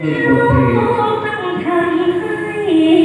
บทำให้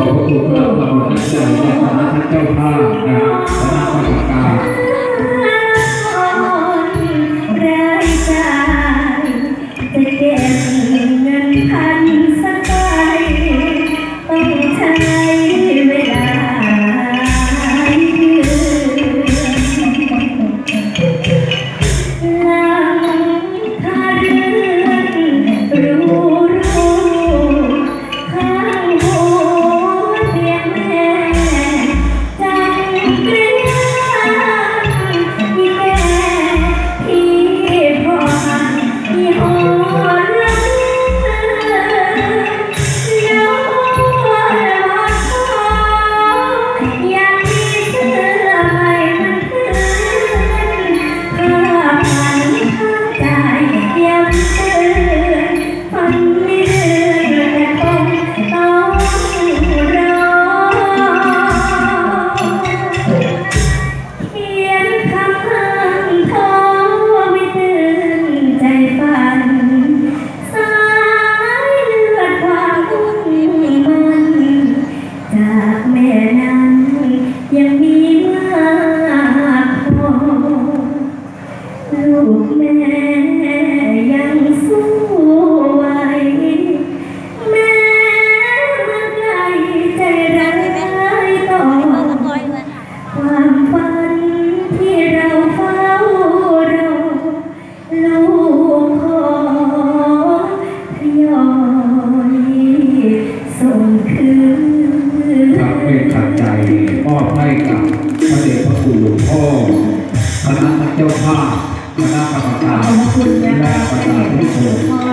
ขอบพระคุณสำหรับเราทั้งใจและคณะท่านเจ้าภาพนะครับับพระเดชพระคุณหลพ่อคณะเจ้าภาพคณะกรรมการและประธานผู้ชม